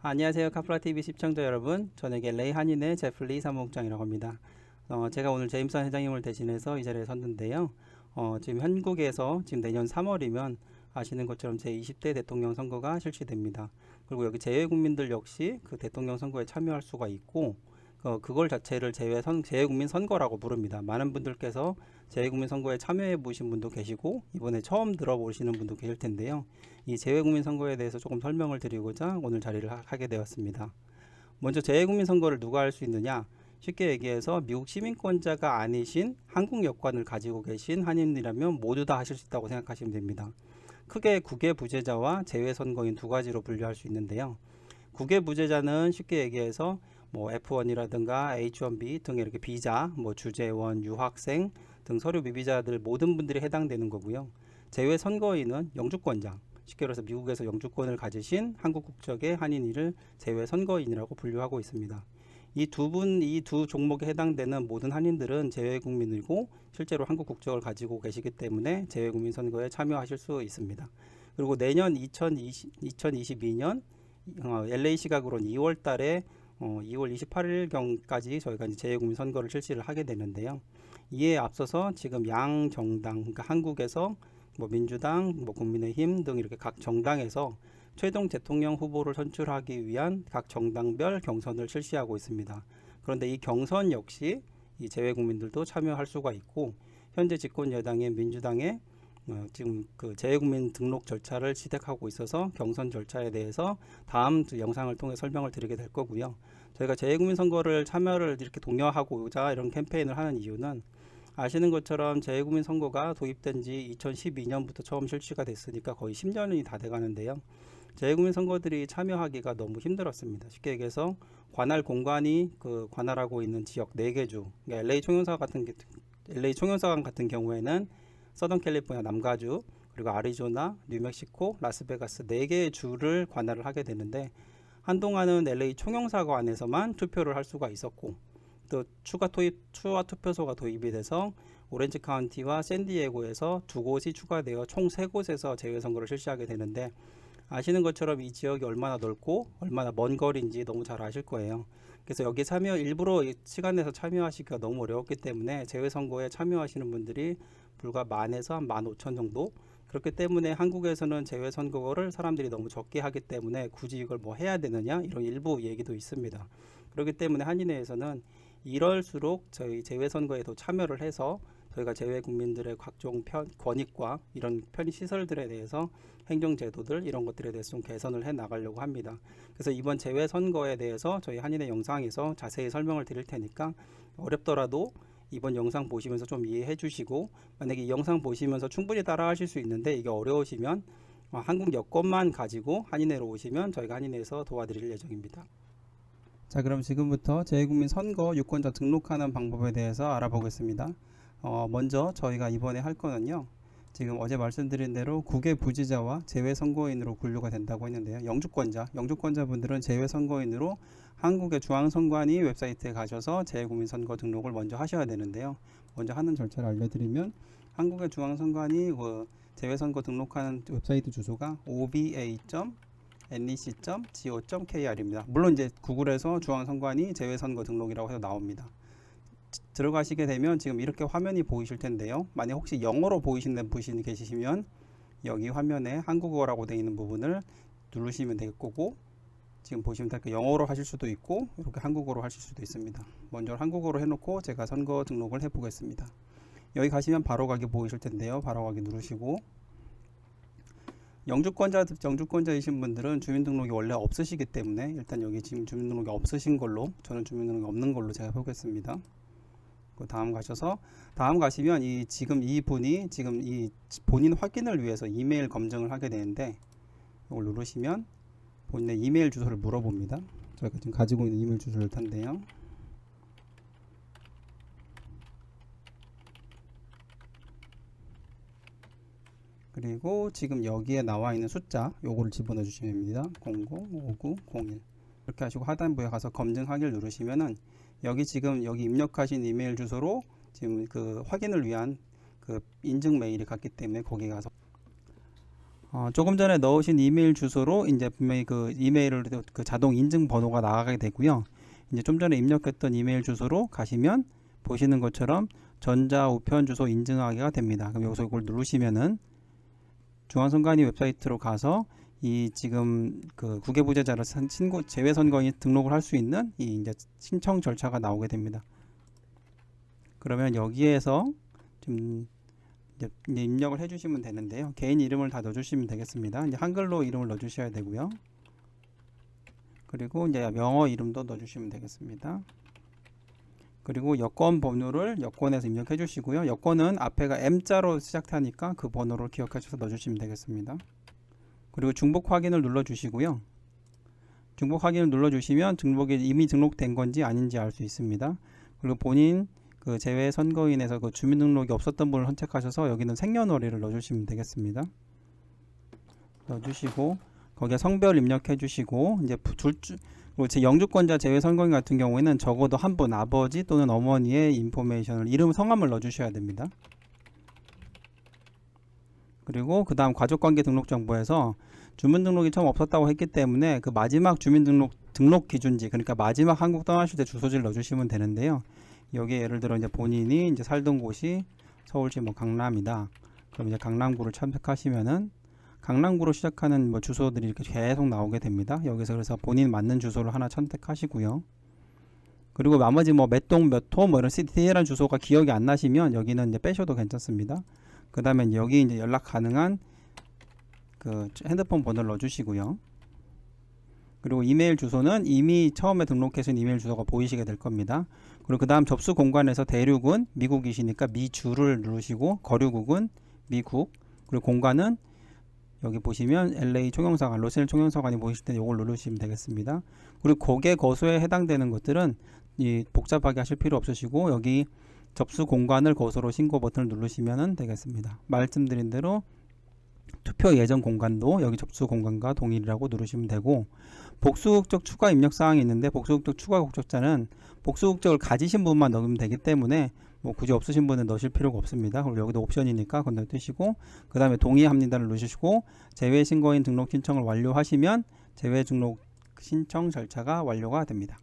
안녕하세요. 카프라TV 시청자 여러분. 저에게 레이 한인의 제플리 사무국장이라고 합니다. 어, 제가 오늘 제임선 회장님을 대신해서 이 자리에 섰는데요. 어, 지금 한국에서 지금 내년 3월이면 아시는 것처럼 제20대 대통령 선거가 실시됩니다. 그리고 여기 재외 국민들 역시 그 대통령 선거에 참여할 수가 있고 어, 그걸 자체를 재외 선, 재외국민 선거라고 부릅니다. 많은 분들께서 재외국민 선거에 참여해 보신 분도 계시고 이번에 처음 들어보시는 분도 계실 텐데요. 이 재외국민 선거에 대해서 조금 설명을 드리고자 오늘 자리를 하- 하게 되었습니다. 먼저 재외국민 선거를 누가 할 수 있느냐? 쉽게 얘기해서 미국 시민권자가 아니신 한국 여권을 가지고 계신 한인이라면 모두 다 하실 수 있다고 생각하시면 됩니다. 크게 국외 부재자와 재외 선거인 두 가지로 분류할 수 있는데요. 국외 부재자는 쉽게 얘기해서 뭐 F1이라든가 H1B 등 이렇게 비자, 뭐 주재원, 유학생 등 서류 미비자들 모든 분들이 해당되는 거고요. 재외 선거인은 영주권자, 쉽게 말해서 미국에서 영주권을 가지신 한국 국적의 한인이를 재외 선거인이라고 분류하고 있습니다. 이 두 분, 이 두 종목에 해당되는 모든 한인들은 재외 국민이고 실제로 한국 국적을 가지고 계시기 때문에 재외 국민 선거에 참여하실 수 있습니다. 그리고 내년 2020, 2022년 어, LA 시각으로는 2월 달에 어, 2월 28일경까지 저희가 이제 재외국민 선거를 실시를 하게 되는데요. 이에 앞서서 지금 양 정당, 그러니까 한국에서 뭐 민주당, 뭐 국민의힘 등 이렇게 각 정당에서 최종 대통령 후보를 선출하기 위한 각 정당별 경선을 실시하고 있습니다. 그런데 이 경선 역시 이 재외 국민들도 참여할 수가 있고 현재 집권 여당의 민주당의 어, 지금 그 재외국민 등록 절차를 시작하고 있어서 경선 절차에 대해서 다음 주 영상을 통해 설명을 드리게 될 거고요. 저희가 재외국민 선거를 참여를 이렇게 독려하고자 이런 캠페인을 하는 이유는 아시는 것처럼 재외국민 선거가 도입된 지 2012년부터 처음 실시가 됐으니까 거의 10년이 다 돼가는데요. 재외국민 선거들이 참여하기가 너무 힘들었습니다. 쉽게 얘기해서 관할 공관이 그 관할하고 있는 지역 4개 주, 그러니까 LA 총영사 같은 게 LA 총영사관 같은 경우에는 서던 캘리포니아 남가주 그리고 아리조나, 뉴멕시코, 라스베가스 4개의 주를 관할을 하게 되는데 한동안은 LA 총영사관에서만 투표를 할 수가 있었고 또 추가 도입 추가 투표소가 도입이 돼서 오렌지 카운티와 샌디에고에서 두 곳이 추가되어 총 세 곳에서 재외 선거를 실시하게 되는데 아시는 것처럼 이 지역이 얼마나 넓고 얼마나 먼 거리인지 너무 잘 아실 거예요. 그래서 여기 참여 일부러 이 시간 내서 참여하시기가 너무 어려웠기 때문에 재외 선거에 참여하시는 분들이 불과 만에서 한 만 오천 정도 그렇기 때문에 한국에서는 재외 선거를 사람들이 너무 적게 하기 때문에 굳이 이걸 뭐 해야 되느냐 이런 일부 얘기도 있습니다. 그렇기 때문에 한인회에서는 이럴수록 저희 재외 선거에도 참여를 해서 저희가 재외 국민들의 각종 편, 권익과 이런 편의 시설들에 대해서 행정 제도들 이런 것들에 대해서 좀 개선을 해 나가려고 합니다. 그래서 이번 재외 선거에 대해서 저희 한인회 영상에서 자세히 설명을 드릴 테니까 어렵더라도 이번 영상 보시면서 좀 이해해 주시고 만약에 이 영상 보시면서 충분히 따라 하실 수 있는데 이게 어려우시면 어, 한국 여권만 가지고 한인회로 오시면 저희가 한인회에서 도와드릴 예정입니다. 자 그럼 지금부터 재외국민 선거 유권자 등록하는 방법에 대해서 알아보겠습니다. 어, 먼저 저희가 이번에 할 거는요. 지금 어제 말씀드린 대로 국외 부지자와 재외 선거인으로 분류가 된다고 했는데요. 영주권자, 영주권자분들은 재외 선거인으로 한국의 중앙선관위 웹사이트에 가셔서 재외국민 선거 등록을 먼저 하셔야 되는데요. 먼저 하는 절차를 알려드리면 한국의 중앙선관위 그 재외 선거 등록하는 웹사이트 주소가 oba.nec.go.kr입니다. 물론 이제 구글에서 중앙선관위 재외선거 등록이라고 해서 나옵니다. 들어가시게 되면 지금 이렇게 화면이 보이실 텐데요. 만약 혹시 영어로 보이시는 분이 계시면 여기 화면에 한국어라고 되어 있는 부분을 누르시면 될 거고 지금 보시면 이렇게 영어로 하실 수도 있고 이렇게 한국어로 하실 수도 있습니다. 먼저 한국어로 해놓고 제가 선거 등록을 해보겠습니다. 여기 가시면 바로 가기 보이실 텐데요. 바로 가기 누르시고 영주권자 영주권자이신 분들은 주민등록이 원래 없으시기 때문에 일단 여기 지금 주민등록이 없으신 걸로 저는 주민등록이 없는 걸로 제가 보겠습니다. 그 다음 가셔서 다음 가시면 이 지금 이 분이 지금 이 본인 확인을 위해서 이메일 검증을 하게 되는데 이걸 누르시면 본인의 이메일 주소를 물어봅니다. 저희가 지금 가지고 있는 이메일 주소를 텐데요. 그리고 지금 여기에 나와 있는 숫자 요거를 집어넣어 주시면 됩니다. 005901 이렇게 하시고 하단부에 가서 검증하기를 누르시면은 여기 지금 여기 입력하신 이메일 주소로 지금 그 확인을 위한 그 인증 메일이 갔기 때문에 거기 가서 어, 조금 전에 넣으신 이메일 주소로 이제 분명히 그 이메일을 그 자동 인증 번호가 나가게 되고요. 이제 좀 전에 입력했던 이메일 주소로 가시면 보시는 것처럼 전자 우편 주소 인증하기가 됩니다. 그럼 여기서 이걸 누르시면은 중앙선관위 웹사이트로 가서 이 지금 그 국외부재자를 선- 신고 제외 선거인 등록을 할 수 있는 이 이제 신청 절차가 나오게 됩니다. 그러면 여기에서 좀 입력을 해주시면 되는데요. 개인 이름을 다 넣어주시면 되겠습니다. 이제 한글로 이름을 넣어주셔야 되고요. 그리고 이제 영어 이름도 넣어주시면 되겠습니다. 그리고 여권 번호를 여권에서 입력해 주시고요. 여권은 앞에가 M자로 시작하니까 그 번호를 기억하셔서 넣어주시면 되겠습니다. 그리고 중복 확인을 눌러 주시고요. 중복 확인을 눌러 주시면 등록이 이미 등록된 건지 아닌지 알 수 있습니다. 그리고 본인 그 제외 선거인에서 그 주민등록이 없었던 분을 선택하셔서 여기는 생년월일을 넣어 주시면 되겠습니다. 넣어 주시고 거기에 성별 입력해 주시고 이제 부- 둘 주, 그리고 제 영주권자 제외 선거인 같은 경우에는 적어도 한 분 아버지 또는 어머니의 인포메이션을 이름 성함을 넣어 주셔야 됩니다. 그리고 그 다음 가족관계 등록 정보에서 주민등록이 처음 없었다고 했기 때문에 그 마지막 주민등록 등록 기준지 그러니까 마지막 한국 떠나실 때 주소지를 넣어주시면 되는데요. 여기에 예를 들어 이제 본인이 이제 살던 곳이 서울시 뭐 강남이다. 그럼 이제 강남구를 참석하시면은 강남구로 시작하는 뭐 주소들이 이렇게 계속 나오게 됩니다. 여기서 그래서 본인 맞는 주소를 하나 선택하시고요. 그리고 나머지 뭐 몇 동 몇 호 뭐 이런 디테일한 주소가 기억이 안 나시면 여기는 이제 빼셔도 괜찮습니다. 그 다음에 여기 이제 연락 가능한 그 핸드폰 번호를 넣어주시고요. 그리고 이메일 주소는 이미 처음에 등록하신 이메일 주소가 보이시게 될 겁니다. 그리고 그 다음 접수 공간에서 대륙은 미국이시니까 미주를 누르시고 거류국은 미국 그리고 공간은 여기 보시면 LA 총영사관, 로스앤 총영사관이 보이실 때 이걸 누르시면 되겠습니다. 그리고 고개 거소에 해당되는 것들은 이 복잡하게 하실 필요 없으시고 여기 접수 공간을 거소로 신고 버튼을 누르시면 되겠습니다. 말씀드린 대로 투표 예정 공간도 여기 접수 공간과 동일이라고 누르시면 되고 복수 국적 추가 입력 사항이 있는데 복수 국적 추가 국적자는 복수 국적을 가지신 분만 넣으면 되기 때문에 뭐 굳이 없으신 분은 넣으실 필요가 없습니다. 그리고 여기도 옵션이니까 건너뛰시고 그 다음에 동의합니다를 누르시고 제외 신고인 등록 신청을 완료하시면 제외 등록 신청 절차가 완료가 됩니다.